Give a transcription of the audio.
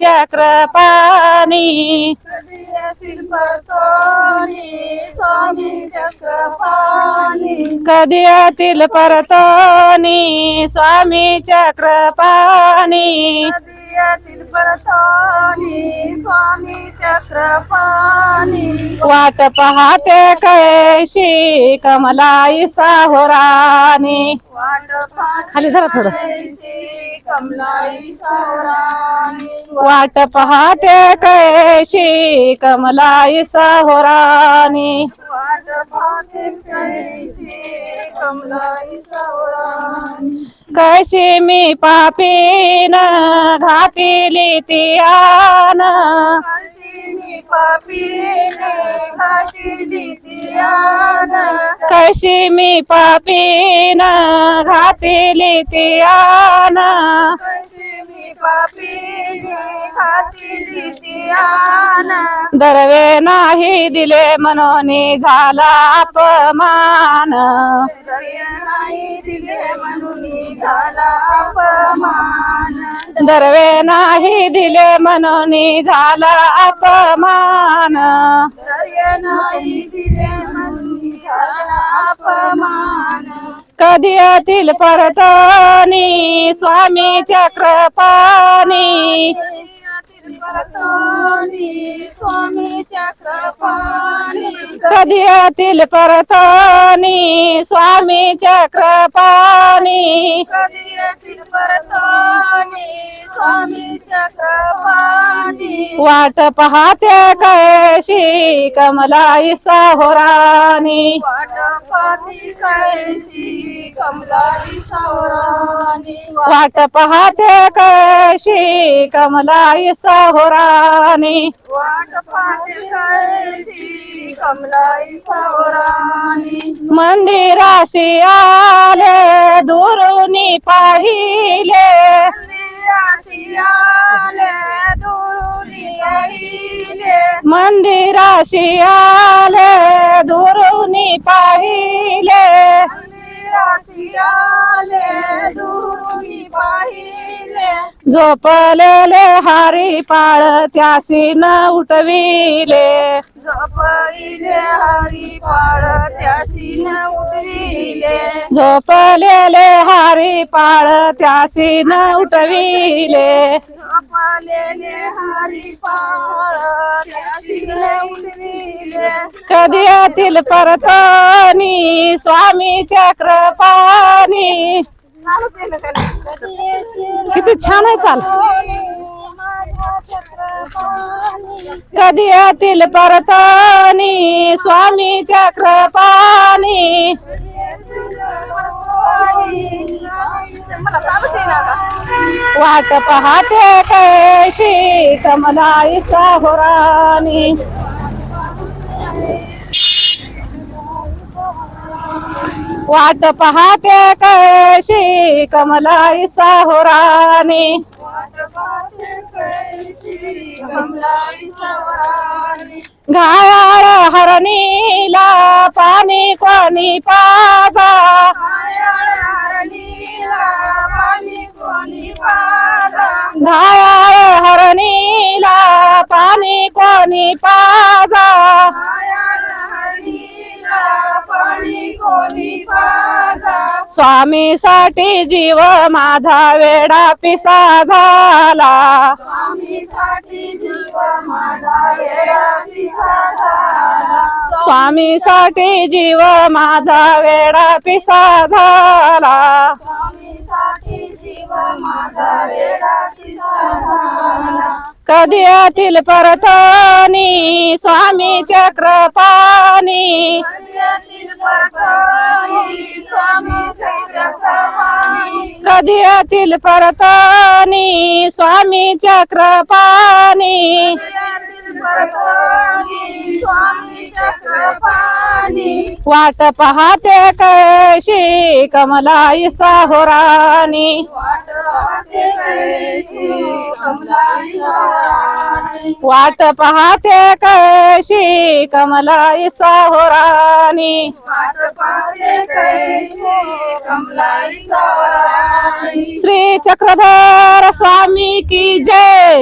चक्रपाणी. कधी येतील परतोनी स्वामी चक्रपाणी. परतोनी स्वामी चक्रपाणी. वाट पाहते कैशी कमलाई साहोरानी वाट खाली धरा थोडं. सावराणी वाट पाहते कैशी कमलाई साहोरानी वाट पाहते कैसी कमलाई सावराणी कैशी मी पापीन घातिली तियान कशी मी पापीन घातिली तियान दरवे नाही दिले म्हणून झाला अपमान. दर्या नाही दिले म्हणून झाला अपमान. दरवे नाही दिले म्हणून झाला अपमान. दर्या नाही दिले म्हणून झाला अपमान. कधी येतील परतनी स्वामी चक्रपाणी. स्वामी चक्रपाणी कधी येतील परतनी स्वामी चक्रपाणी. कधी येतील परतोनी वाट पाहते कैशी कमलाई साहोरानी वाट पाहती कैसी कमलाई सावरानी? वाट पाहते कैशी कमलाई साहोरानी वाट पाहते कैसी कमलाई सावरानी? मंदिराशी आले दुरुनी पाहिले। आले मंदिराशी आले दुरुनी पाहिले. झोपलेले हारी पाळ त्याशी न उठविले. झोपईले हरी पाळ त्याशी न उठविले. झोपलेले हारी पाळ त्याशी न उठविले. झोपलेले हरी पाळ त्याशी न उठविले. कधी येतील परतनी स्वामी चक्रपाणी. किती छान आहे चाल. कधी येतील परतनी स्वामी चक्रपाणी मला चालूच आहे ना आता. वाट पाहते कैशी कमलाई साहोरानी. वाट पाहते कैशी कमलाई साहोरानी. घायाळ हरणीला पाणी कोणी पाजा मायाळ हरणीला पाणी कोणी पाजा. घायाळ हरणीला स्वामीसाठी जीव माझा वेडा पिसा झाला स्वामीसाठी जीव माझा पिसा झाला. स्वामीसाठी जीव माझा वेडा पिसा झाला स्वामीसाठी जीव माझा वेडा पिसा झाला. कधी येतील परतनी स्वामी चक्रपाणी हृदयातील परतानी स्वामी चक्रपाणी वाट पाहते कशी कमलाई साहोरानी वाट पाहते कशी कमलाई कमलाई साहोरानी सावराणी. श्री चक्रधर स्वामी की जय